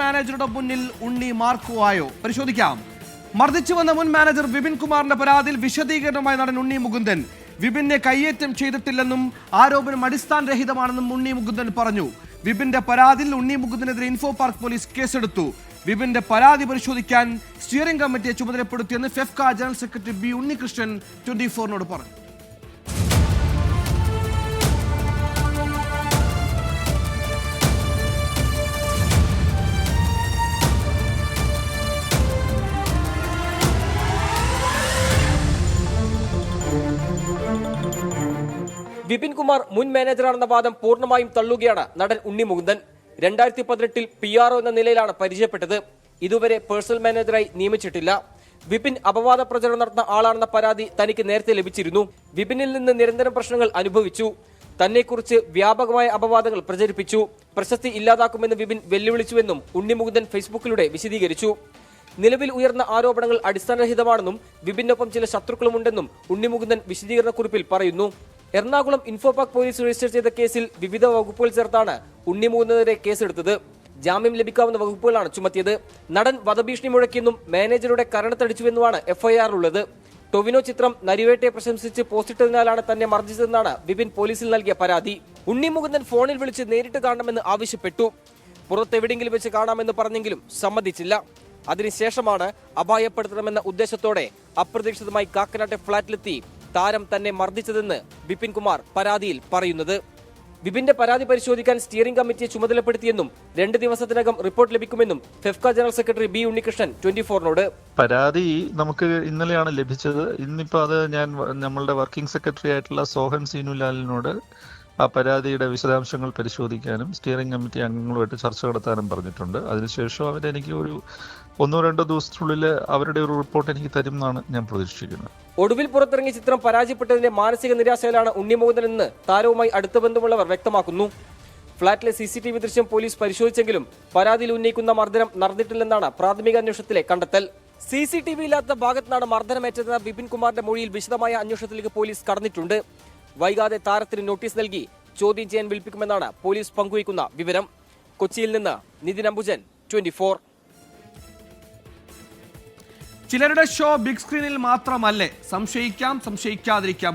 മാനേജറുടെ മുന്നിൽ ഉണ്ണി മാർക്കുവായോ പരിശോധിക്കാം. മർദ്ദിച്ചു വന്ന മുൻ മാനേജർ വിപിൻ കുമാറിന്റെ പരാതിയിൽ വിശദീകരണമായി നടൻ ഉണ്ണി മുകുന്ദൻ. വിപിനെ കയ്യേറ്റം ചെയ്തിട്ടില്ലെന്നും ആരോപണം അടിസ്ഥാനരഹിതമാണെന്നും ഉണ്ണി മുകുന്ദൻ പറഞ്ഞു. വിപിന്റെ പരാതിയിൽ ഉണ്ണി മുകുന്ദനെതിരെ ഇൻഫോ പാർക്ക് പോലീസ് കേസെടുത്തു. വിപിന്റെ പരാതി പരിശോധിക്കാൻ സ്റ്റിയറിംഗ് കമ്മിറ്റിയെ ചുമതലപ്പെടുത്തിയെന്ന് FEFKA general secretary B Unnikrishnan twenty ഫോറിനോട് പറഞ്ഞു. വിപിൻ കുമാർ മുൻ മാനേജറാണെന്ന വാദം പൂർണമായും തള്ളുകയാണ് നടൻ ഉണ്ണി മുകുന്ദൻ. രണ്ടായിരത്തി പതിനെട്ടിൽ പി ആർ എന്ന നിലയിലാണ് പരിചയപ്പെട്ടത്. ഇതുവരെ പേഴ്സണൽ മാനേജറായി നിയമിച്ചിട്ടില്ല. വിപിൻ അപവാദ പ്രചരണം നടത്തുന്ന ആളാണെന്ന പരാതി തനിക്ക് നേരത്തെ ലഭിച്ചിരുന്നു. വിപിനിൽ നിന്ന് നിരന്തരം പ്രശ്നങ്ങൾ അനുഭവിച്ചു. തന്നെക്കുറിച്ച് വ്യാപകമായ അപവാദങ്ങൾ പ്രചരിപ്പിച്ചു. പ്രശസ്തി ഇല്ലാതാക്കുമെന്ന് വിപിൻ വെല്ലുവിളിച്ചുവെന്നും ഉണ്ണി മുകുന്ദൻ ഫേസ്ബുക്കിലൂടെ വിശദീകരിച്ചു. നിലവിൽ ഉയർന്ന ആരോപണങ്ങൾ അടിസ്ഥാനരഹിതമാണെന്നും വിപിനൊപ്പം ചില ശത്രുക്കളുമുണ്ടെന്നും ഉണ്ണിമുകുന്ദൻ വിശദീകരണക്കുറിപ്പിൽ പറയുന്നു. എറണാകുളം ഇൻഫോപാക് പോലീസ് രജിസ്റ്റർ ചെയ്ത കേസിൽ വിവിധ വകുപ്പുകൾ ചേർത്താണ് ഉണ്ണിമൂന്നതിരെ കേസെടുത്തത്. ജാമ്യം ലഭിക്കാവുന്ന വകുപ്പുകളാണ് ചുമത്തിയത്. നടൻ വധഭീഷണി മുഴക്കിയെന്നും മാനേജറുടെ കരണത്തടിച്ചുവെന്നുമാണ് എഫ്ഐആറിലുള്ളത്. ടൊവിനോ ചിത്രം നരിവേട്ടയെ പ്രശംസിച്ച് പോസ്റ്റിട്ടതിനാലാണ് തന്നെ മർദ്ദിച്ചതെന്നാണ് വിപിൻ പോലീസിൽ നൽകിയ പരാതി. ഉണ്ണിമുകുന്ദൻ ഫോണിൽ വിളിച്ച് നേരിട്ട് കാണണമെന്ന് ആവശ്യപ്പെട്ടു. പുറത്തെവിടെയെങ്കിലും വെച്ച് കാണാമെന്ന് പറഞ്ഞെങ്കിലും സമ്മതിച്ചില്ല. അതിനുശേഷമാണ് അപായപ്പെടുത്തണമെന്ന ഉദ്ദേശത്തോടെ അപ്രതീക്ഷിതമായി കാക്കനാട്ടെ ഫ്ളാറ്റിലെത്തി താരം തന്നെ മർദ്ദിച്ചതെന്ന് ബിപിൻ കുമാർ പരാതിയിൽ പറയുന്നത്. വിപിന്റെ പരാതി പരിശോധിക്കാൻ സ്റ്റിയറിംഗ് കമ്മിറ്റിയെ ചുമതലപ്പെടുത്തിയെന്നും രണ്ട് ദിവസത്തിനകം റിപ്പോർട്ട് ലഭിക്കുമെന്നും FEFKA general secretary B Unnikrishnan twenty ഫോറിനോട്. പരാതി നമുക്ക് ഇന്നലെയാണ് ലഭിച്ചത്. ഇന്നിപ്പോ അത് ഞാൻ നമ്മളുടെ വർക്കിംഗ് സെക്രട്ടറി ആയിട്ടുള്ള സോഹൻ സീനുലാലിനോട് ആ പരാതിയുടെ വിശദാംശങ്ങൾ പരിശോധിക്കാനും സ്റ്റിയറിംഗ് കമ്മിറ്റി അംഗങ്ങളുമായിട്ട് ചർച്ച നടത്താനും പറഞ്ഞിട്ടുണ്ട്. അതിനുശേഷം അവരെനിക്ക് ഒരു ഒന്നോ രണ്ടോ ദിവസത്തിനുള്ളിൽ അവരുടെ ഒരു റിപ്പോർട്ട് എനിക്ക് തരും എന്നാണ് ഞാൻ പ്രതീക്ഷിക്കുന്നത്. ഒടുവിൽ പുറത്തിറങ്ങിയ ചിത്രം പരാജയപ്പെട്ടതിന്റെ മാനസിക നിരാശയിലാണ് ഉണ്ണിമോഹനെന്ന് താരവുമായി അടുത്ത ബന്ധമുള്ളവർ വ്യക്തമാക്കുന്നു. ഫ്ളാറ്റിലെ സി സി ടി വി ദൃശ്യം പോലീസ് പരിശോധിച്ചെങ്കിലും പരാതിയിൽ ഉന്നയിക്കുന്ന മർദ്ദനം നടന്നിട്ടില്ലെന്നാണ് പ്രാഥമിക അന്വേഷണത്തിലെ കണ്ടെത്തൽ. സി സി ടി വി ഇല്ലാത്ത ഭാഗത്താണ് മർദ്ദനമേറ്റതെന്ന ബിപിൻ കുമാറിന്റെ മൊഴിയിൽ വിശദമായ അന്വേഷണത്തിലേക്ക് പോലീസ് കടന്നിട്ടുണ്ട്. വൈകാതെ താരത്തിന് നോട്ടീസ് നൽകി ചോദ്യം ചെയ്യാൻ വിൽപ്പിക്കുമെന്നാണ് പോലീസ് പങ്കുവയ്ക്കുന്ന വിവരം. കൊച്ചിയിൽ നിന്ന് നിതിൻ അംബുജൻ ട്വന്റി ചിലരുടെ ഷോ ബിഗ് സ്ക്രീനിൽ മാത്രമല്ലേ? സംശയിക്കാം സംശയിക്കാതിരിക്കാം.